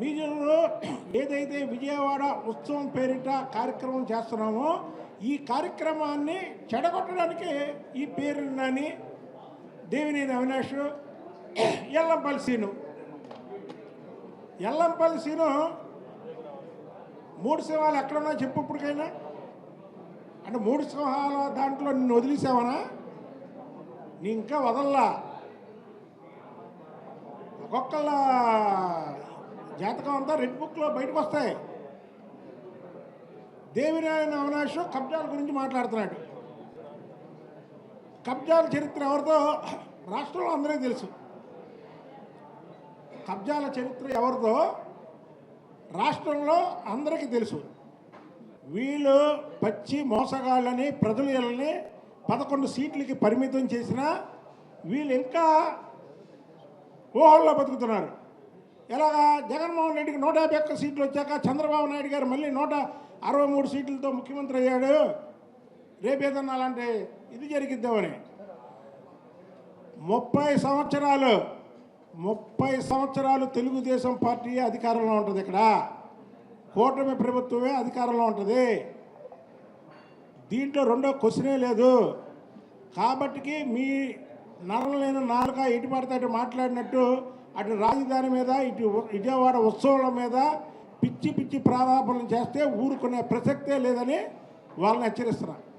మీరు ఏదైతే విజయవాడ ఉత్సవం పేరిట కార్యక్రమం చేస్తున్నామో ఈ కార్యక్రమాన్ని చెడగొట్టడానికి ఈ పేరుని దేవినేని అవినాష్ ఎల్లంపల్లి సీను. ఎల్లంపల్లి సీను మూడు సింహాలు ఎక్కడున్నా చెప్పు ఇప్పటికైనా. అంటే మూడు సింహాల దాంట్లో నిన్ను వదిలేసావనా? నీ ఇంకా వదల్లా. ఒక్కొక్కళ్ళ జాతకం అంతా రెడ్ బుక్లో బయటకు వస్తాయి. దేవినారాయణ అవినాష్ కబ్జాల గురించి మాట్లాడుతున్నాడు. కబ్జాల చరిత్ర ఎవరితో రాష్ట్రంలో అందరికీ తెలుసు. కబ్జాల చరిత్ర ఎవరితో రాష్ట్రంలో అందరికీ తెలుసు. వీళ్ళు పచ్చి మోసగాళ్ళని ప్రజలని పదకొండు సీట్లకి పరిమితం చేసినా వీళ్ళు ఇంకా ఊహల్లో బతుకుతున్నారు. ఎలాగా? జగన్మోహన్ రెడ్డికి నూట యాభై ఒక్క సీట్లు వచ్చాక చంద్రబాబు నాయుడు గారు మళ్ళీ నూట అరవై మూడు సీట్లతో ముఖ్యమంత్రి అయ్యాడు. రేపేదన్నా అలాంటి ఇది జరిగిద్దామని ముప్పై సంవత్సరాలు ముప్పై సంవత్సరాలు తెలుగుదేశం పార్టీ అధికారంలో ఉంటుంది ఇక్కడ. కూటమి ప్రభుత్వమే అధికారంలో ఉంటుంది. దీంట్లో రెండో క్వశ్చనే లేదు. కాబట్టికి మీ నరం లేని నాలుక ఇటు పడితే అటు మాట్లాడినట్టు అటు రాజధాని మీద ఇటు విజయవాడ ఉత్సవాల మీద పిచ్చి పిచ్చి ప్రారంభం చేస్తే ఊరుకునే ప్రసక్తే లేదని వాళ్ళని హెచ్చరిస్తున్నారు